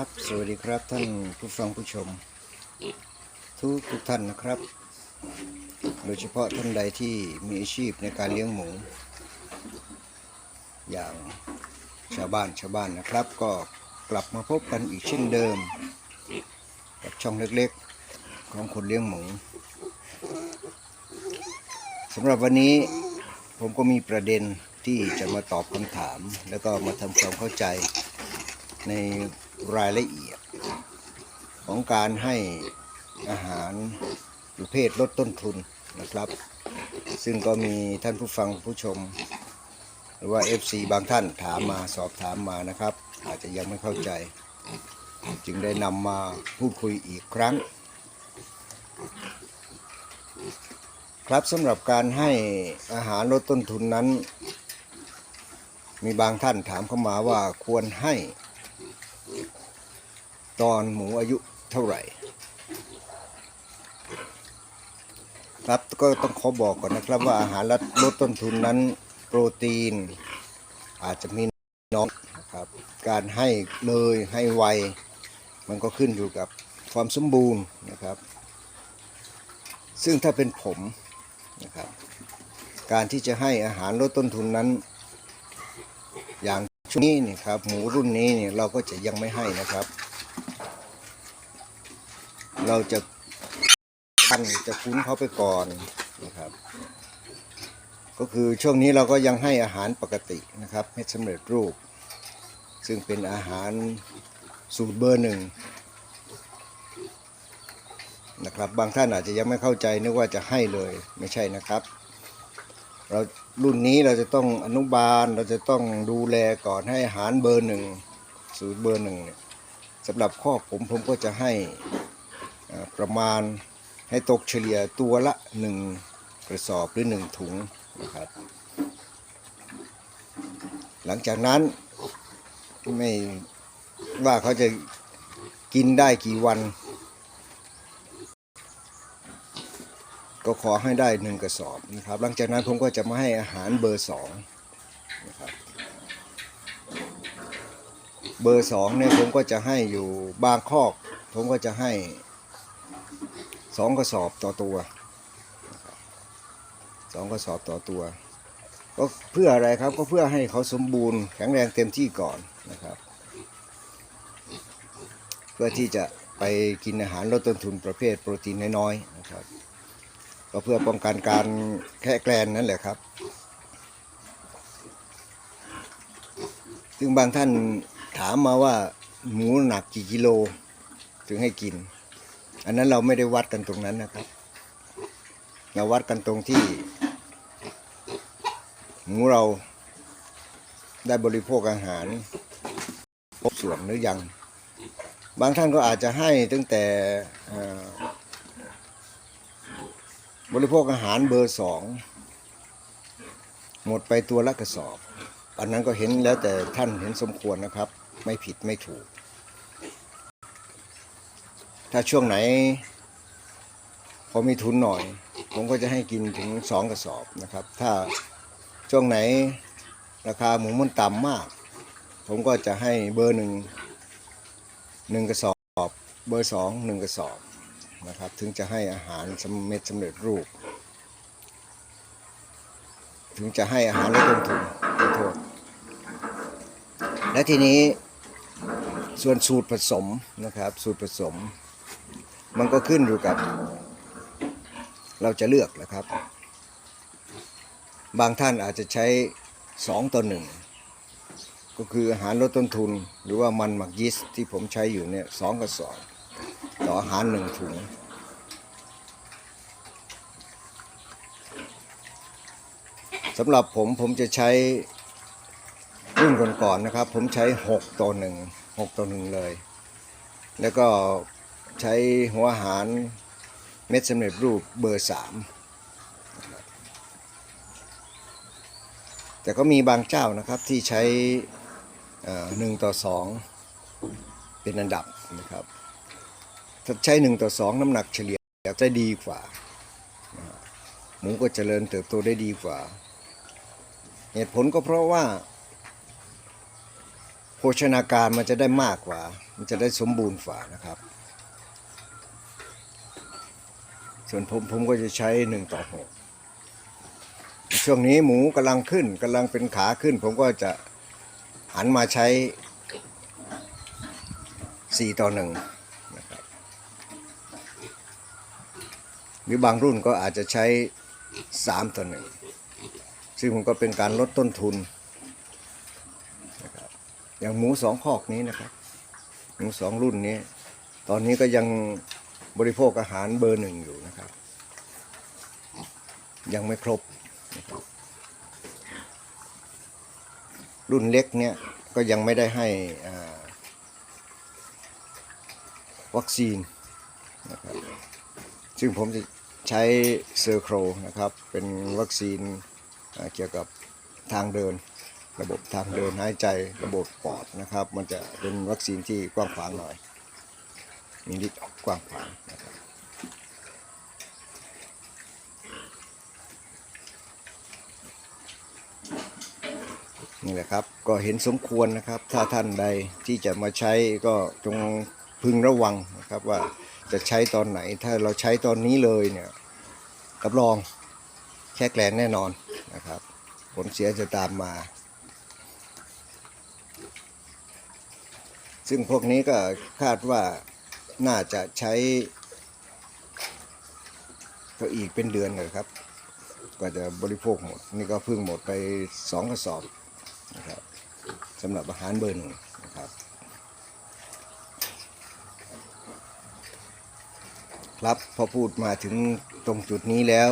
ครับสวัสดีครับท่านผู้ฟังผู้ชม ทุกทุกท่านนะครับ โดยเฉพาะท่านใดที่มีอาชีพในการเลี้ยงหมู อย่างชาวบ้านชาวบ้านนะครับ ก็กลับมาพบกันอีกเช่นเดิม กับช่องเล็กๆ ของคนเลี้ยงหมูสำหรับวันนี้ผมก็มีประเด็นที่จะมาตอบคำถาม แล้วก็มาทำความเข้าใจใน รายละเอียด ของการให้อาหารประเภทลดต้นทุนนะครับ ซึ่งก็มีท่านผู้ฟังผู้ชม หรือว่า FC บางท่านถามมาสอบถามมานะครับ อาจจะยังไม่เข้าใจ จึงได้นำมาพูดคุยอีกครั้ง ครับสำหรับการให้อาหารลดต้นทุนนั้น มีบางท่านถามเข้ามาว่าควรให้ ตอนหมูอายุเท่าไหร่ ครับก็ต้องขอบอกก่อนนะครับว่าอาหารลดลดต้นทุนนั้นโปรตีน อาจจะมีน้อยนะครับการให้เลยให้ไว มันก็ขึ้นอยู่กับความสมบูรณ์นะครับ ซึ่งถ้าเป็นผมนะครับ การที่จะให้อาหารลดต้นทุนนั้น อย่างช่วงนี้นี่ครับหมูรุ่นนี้เนี่ยเราก็จะยังไม่ให้นะครับ เราจะกันจะคุ้นเขาไปก่อนนะครับ ก็คือช่วงนี้เราก็ยังให้อาหารปกตินะครับเม็ดสำเร็จรูป ซึ่งเป็นอาหารสูตรเบอร์หนึ่งนะครับบางท่านอาจจะยังไม่เข้าใจนึกว่าจะให้เลยไม่ใช่นะครับ เรารุ่นนี้เราจะต้องอนุบาลเราจะต้องดูแลก่อนให้อาหารเบอร์หนึ่งสูตรเบอร์หนึ่งเนี่ยสำหรับข้อผมผมก็จะให้ ประมาณให้ตกเฉลี่ยตัวละหนึ่งกระสอบหรือหนึ่งถุงนะครับ หลังจากนั้นไม่ว่าเขาจะกินได้กี่วัน ก็ขอให้ได้หนึ่งกระสอบนะครับ หลังจากนั้นผมก็จะมาให้อาหารเบอร์สองนะครับเบอร์สองเนี่ยผมก็จะให้อยู่บางคอก ผมก็จะให้ สองกระสอบต่อตัวสองกระสอบต่อตัว ก็เพื่ออะไรครับก็เพื่อให้เขาสมบูรณ์แข็งแรงเต็มที่ก่อนนะครับ เพื่อที่จะไปกินอาหารลดต้นทุนประเภทโปรตีนน้อยๆนะครับ ก็เพื่อป้องกันการแค่แกลนนั่นแหละครับ ซึ่งบางท่านถามมาว่าหมูหนักกี่กิโล ถึงให้กิน อันนั้นเราไม่ได้วัดกันตรงนั้นนะครับ เราวัดกันตรงที่หมูเราได้บริโภคอาหารครบส่วนหรือยัง บางท่านก็อาจจะให้ตั้งแต่บริโภคอาหารเบอร์สองหมดไปตัวละกระสอบ อันนั้นก็เห็นแล้วแต่ท่านเห็นสมควรนะครับ ไม่ผิดไม่ถูก ถ้าช่วงไหนพอมีทุนหน่อย ผมก็จะให้กินถึงสองกระสอบนะครับ ถ้าช่วงไหนราคาหมูมันต่ำมาก ผมก็จะให้เบอร์หนึ่งหนึ่งกระสอบ เบอร์สองหนึ่งกระสอบนะครับ ถึงจะให้อาหารสำเม็ดสำเร็จรูป ถึงจะให้อาหารลดต้นทุนขอโทษและทีนี้ส่วนสูตรผสมนะครับ สูตรผสม มันก็ขึ้นอยู่กับ เราจะเลือกนะครับ บางท่านอาจจะใช้สองต่อหนึ่งก็คืออาหารลดต้นทุน หรือว่ามันหมักยีสต์ที่ผมใช้อยู่เนี่ยสองกระสอบต่ออาหารหนึ่งถุงสำหรับผมผมจะใช้รุ่นก่อนๆนะครับ ผมใช้ 6 ต่อ 1 6 ต่อ 1 เลย แล้วก็ ใช้หัวอาหารเม็ดสำเร็จรูปเบอร์3แต่ก็มีบางเจ้านะครับที่ใช้หนึ่งต่อสองเป็นอันดับนะครับถ้าใช้1ต่อ2น้ำหนักเฉลี่ยจะดีกว่า หมูก็เจริญเติบโตได้ดีกว่า เหตุผลก็เพราะว่าผชนาการมันจะได้มากกว่า มันจะได้สมบูรณ์กว่านะครับ ส่วนผมผมก็จะใช้หนึ่งต่อหกช่วงนี้หมูกำลังขึ้นกำลังเป็นขาขึ้น ผมก็จะหันมาใช้สี่ต่อหนึ่งนะครับหรือบางรุ่นก็อาจจะใช้สามต่อหนึ่งซึ่งมันก็เป็นการลดต้นทุนนะครับอย่างหมูสองคอกนี้นะครับ หมูสองรุ่นนี้ ตอนนี้ก็ยัง บริโภคอาหารเบอร์หนึ่งอยู่นะครับ ยังไม่ครบนะครับรุ่นเล็กเนี่ยก็ยังไม่ได้ให้วัคซีนนะครับซึ่งผมจะใช้เซอร์โครนะครับ เป็นวัคซีนเกี่ยวกับทางเดิน ระบบทางเดินหายใจระบบปอดนะครับ มันจะเป็นวัคซีนที่กว้างขวางหน่อย มีฤทธิ์กว้างขวางนะครับนี่แหละครับก็เห็นสมควรนะครับ ถ้าท่านใดที่จะมาใช้ก็จงพึงระวังนะครับว่าจะใช้ตอนไหนถ้าเราใช้ตอนนี้เลยเนี่ยรับรองแค่แกลนแน่นอนนะครับ ผลเสียจะตามมา ซึ่งพวกนี้ก็คาดว่า น่าจะใช้ก็อีกเป็นเดือนเลยครับก็จะบริโภคหมด นี่ก็เพิ่งหมดไปสองกระสอบนะครับสำหรับอาหารเบอร์หนึ่งนะครับ ครับพอพูดมาถึงตรงจุดนี้แล้ว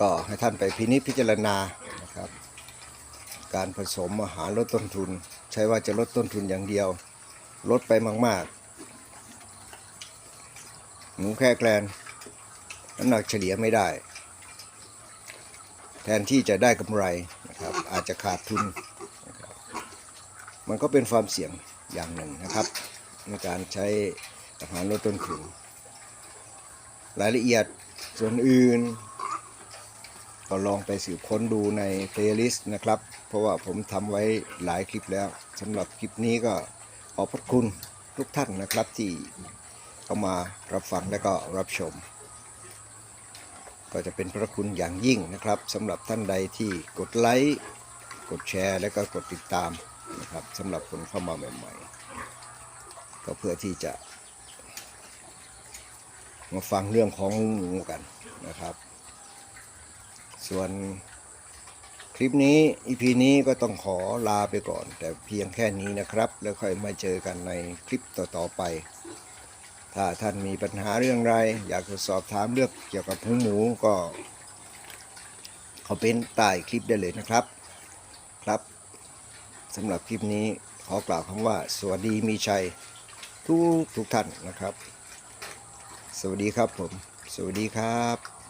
ก็ให้ท่านไปพินิจพิจารณานะครับ การผสมอาหารลดต้นทุน ใช้ว่าจะลดต้นทุนอย่างเดียว ลดไปมาก ๆ หมูแค่แกลนน้ำหนักเฉลี่ยไม่ได้ แทนที่จะได้กำไรนะครับ อาจจะขาดทุนนะครับมันก็เป็นความเสี่ยงอย่างหนึ่งนะครับ ในการใช้อาหารลดต้นทุนรายละเอียดส่วนอื่น ก็ลองไปสืบค้นดูในเพลย์ลิสต์นะครับ เพราะว่าผมทำไว้หลายคลิปแล้วสำหรับคลิปนี้ก็ขอบพระคุณทุกท่านนะครับที่ เข้ามารับฟังและก็รับชม ก็จะเป็นพระคุณอย่างยิ่งนะครับสำหรับท่านใดที่กดไลค์กดแชร์ และก็กดติดตามนะครับสำหรับคนเข้ามาใหม่ๆ ก็เพื่อที่จะมาฟังเรื่องของหมูกันนะครับ ส่วนคลิปนี้ EP นี้ก็ต้องขอลาไปก่อน แต่เพียงแค่นี้นะครับ แล้วค่อยมาเจอกันในคลิปต่อๆไป ถ้าท่านมีปัญหาเรื่องไร อยากจะสอบถามเรื่องเกี่ยวกับหูหมูก็คอมเมนต์ใต้คลิปได้เลยนะครับ ครับสำหรับคลิปนี้ขอกล่าวคำว่า สวัสดีมีชัยทุกทุกท่านนะครับ สวัสดีครับผม สวัสดีครับ